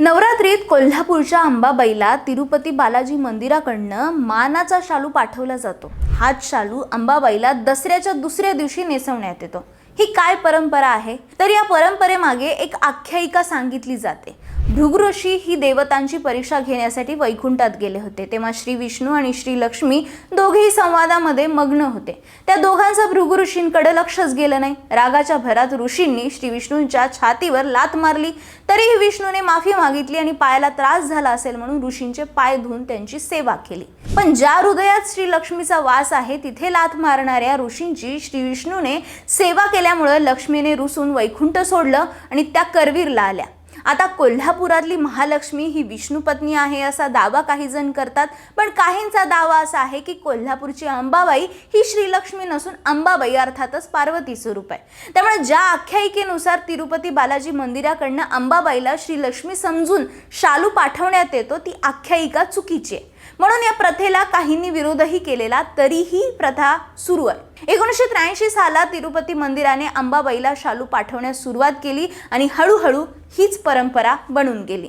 नवरात्रीत कोल्हापूरच्या अंबाबाईला तिरुपती बालाजी मंदिराकडनं मानाचा शालू पाठवला जातो. हाच शालू अंबाबाईला दसऱ्याच्या दुसऱ्या दिवशी नेसवण्यात येतो. ही काय परंपरा आहे? तर या परंपरेमागे एक आख्यायिका सांगितली जाते. भृगऋषी ही देवतांची परीक्षा घेण्यासाठी वैकुंठात गेले होते. तेव्हा श्री विष्णू आणि श्री लक्ष्मी दोघेही संवादामध्ये मग्न होते. त्या दोघांचं भृगऋषींकडे लक्षच गेलं नाही. रागाच्या भरात ऋषींनी श्री विष्णूंच्या छातीवर लात मारली. तरीही विष्णूने माफी मागितली आणि पायाला त्रास झाला असेल म्हणून ऋषींचे पाय धुवून त्यांची सेवा केली. पण ज्या हृदयात श्री लक्ष्मीचा वास आहे तिथे लाथ मारणाऱ्या ऋषींची श्री विष्णूने सेवा केल्यामुळे लक्ष्मीने रुसून वैकुंठ सोडलं आणि त्या करवीरला आल्या. आता कोल्हापुरातली महालक्ष्मी ही विष्णुपत्नी आहे असा दावा काही जण करतात पण काहींचा दावा असा आहे की कोल्हापूरची अंबाबाई ही श्रीलक्ष्मी नसून अंबाबाई अर्थातच पार्वती स्वरूप आहे. त्यामुळे ज्या आख्यायिकेनुसार तिरुपती बालाजी मंदिराकडनं अंबाबाईला श्रीलक्ष्मी समजून शालू पाठवण्यात येतो ती आख्यायिका चुकीची आहे. म्हणून या प्रथेला काहींनी विरोधही केलेला तरीही प्रथा सुरू आहे. एकोणीसशे त्र्याऐंशी सालात तिरुपती मंदिराने अंबाबाईला शालू पाठवण्यास सुरुवात केली आणि हळूहळू हीच परंपरा बनून गेली.